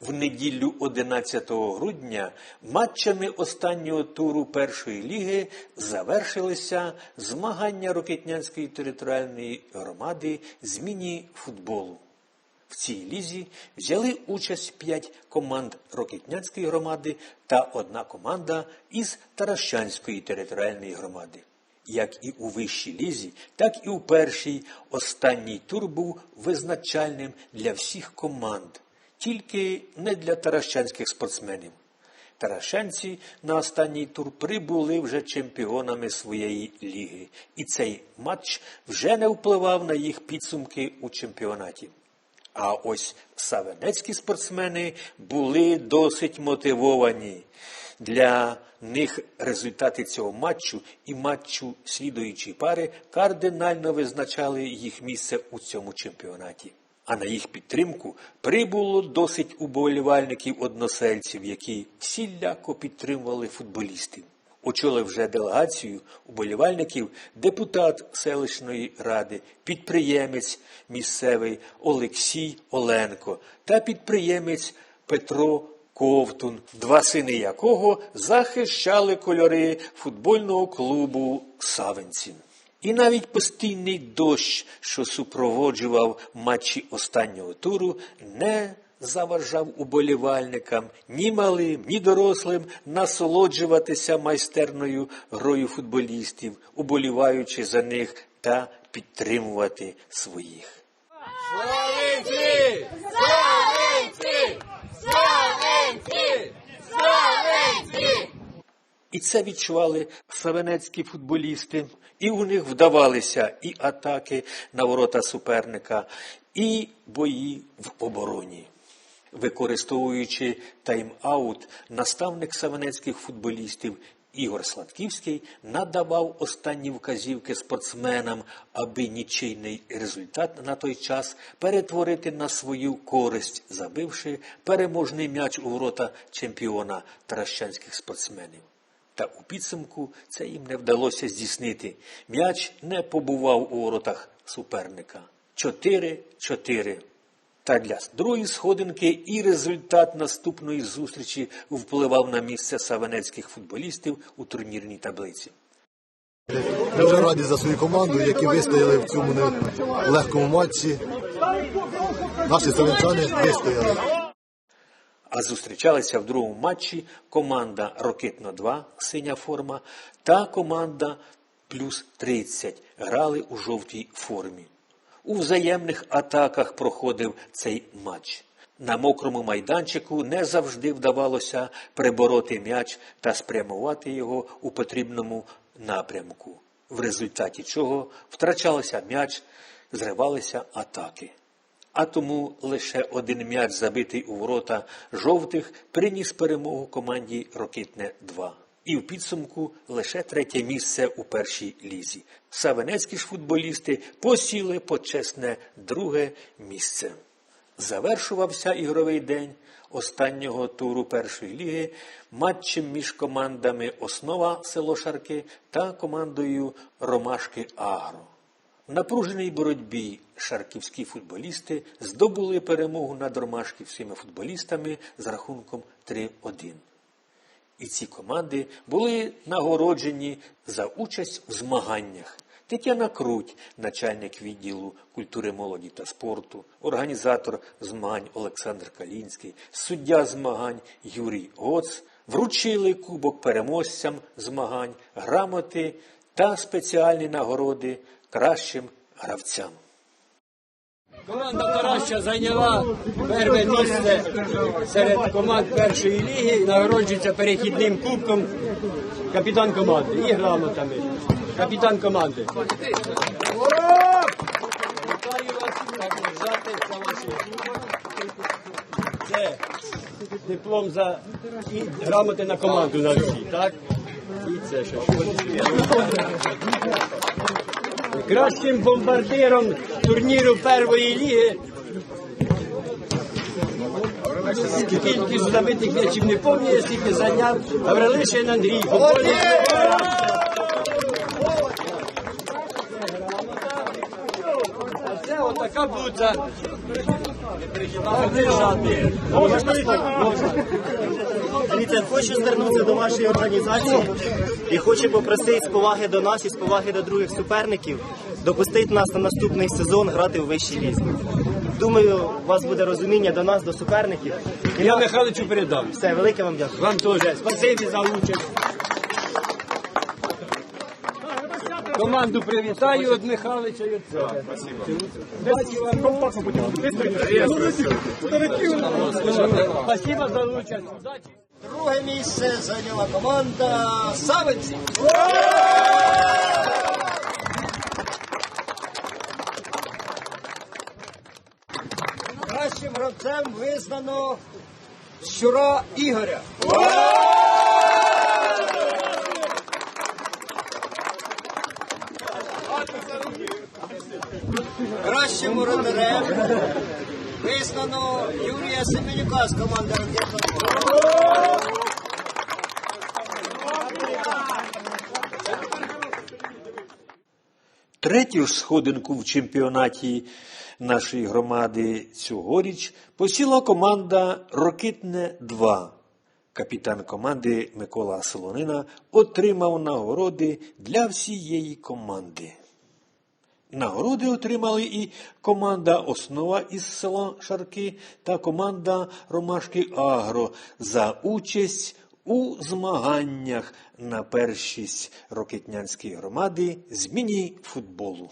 В неділю 11 грудня матчами останнього туру першої ліги завершилися змагання Рокетнянської територіальної громади з міні-футболу. В цій лізі взяли участь п'ять команд Рокетнянської громади та одна команда із Таращанської територіальної громади. Як і у вищій лізі, так і у першій останній тур був визначальним для всіх команд, тільки не для таращанських спортсменів. Таращанці на останній тур прибули вже чемпіонами своєї ліги, і цей матч вже не впливав на їх підсумки у чемпіонаті. А ось савенецькі спортсмени були досить мотивовані. Для них результати цього матчу і матчу слідуючої пари кардинально визначали їх місце у цьому чемпіонаті. А на їх підтримку прибуло досить уболівальників односельців, які всіляко підтримували футболістів. Очолив вже делегацію уболівальників депутат селищної ради, підприємець місцевий Олексій Оленко та підприємець Петро Ковтун, два сини якого захищали кольори футбольного клубу Савенці. І навіть постійний дощ, що супроводжував матчі останнього туру, не заважав уболівальникам ні малим, ні дорослим насолоджуватися майстерною грою футболістів, уболіваючи за них та підтримувати своїх. І це відчували савенецькі футболісти, і у них вдавалися і атаки на ворота суперника, і бої в обороні. Використовуючи тайм-аут, наставник савенецьких футболістів Ігор Сладківський надавав останні вказівки спортсменам, аби нічийний результат на той час перетворити на свою користь, забивши переможний м'яч у ворота чемпіона таращанських спортсменів. Та у підсумку це їм не вдалося здійснити. М'яч не побував у воротах суперника. 4-4. Та для другої сходинки і результат наступної зустрічі впливав на місце савенецьких футболістів у турнірній таблиці. Дуже раді за свою команду, які вистояли в цьому нелегкому матчі. Наші совенчани вистояли. А зустрічалися в другому матчі команда Рокетно 2 синя форма та команда Плюс 30 грали у жовтій формі. У взаємних атаках проходив цей матч. На мокрому майданчику не завжди вдавалося прибороти м'яч та спрямувати його у потрібному напрямку, в результаті чого втрачалося м'яч, зривалися атаки. А тому лише один м'яч, забитий у ворота жовтих, приніс перемогу команді Рокітне 2 І в підсумку лише третє місце у першій лізі. Савенецькі ж футболісти посіли почесне друге місце. Завершувався ігровий день останнього туру першої ліги матчем між командами Основа село Шарки та командою Ромашки Агро. В напруженій боротьбі шарківські футболісти здобули перемогу над ромашківськими футболістами з рахунком 3-1. І ці команди були нагороджені за участь в змаганнях. Тетяна Круть, начальник відділу культури молоді та спорту, організатор змагань Олександр Калінський, суддя змагань Юрій Гоц вручили кубок переможцям змагань, грамоти та спеціальні нагороди кращим гравцям. Команда Тараща зайняла перше місце серед команд першої ліги, нагороджується перехідним кубком капітан команди і грамотами. Капітан команди. Вітаю вас, держати, це ваші Це диплом за і грамоти на команду на всі, так? І це що? Кращим бомбардиром турніру першої ліги. Кількість забитих м'ячів не пам'ятаю, скільки зайняв Гаврилишин Андрій. Футбольний А це отака бутса. Дивіться, хочу звернутися до вашої організації і хочу попросити з поваги до нас і з поваги до других суперників допустити нас на наступний сезон грати в вищій лізі. Думаю, у вас буде розуміння до нас, до суперників. І Я Михайловичу передам. все, велике вам дякую. Вам теж спасибі за участь. Команду привітаю від Михайловича і від цього. Спасибо за участь. Друге місце зайняла команда Савинці. Кращим гравцем визнано Щура Ігоря. Кращим воротарем визнано Юрія Семенюка з команди «Ракетного». Третю ж сходинку в чемпіонаті нашої громади цьогоріч посіла команда Рокитне 2. Капітан команди Микола Солонина отримав нагороди для всієї команди. Нагороди отримали і команда Основа із села Шарки та команда Ромашки Агро за участь у змаганнях на першість Рокетнянської громади з міні-футболу.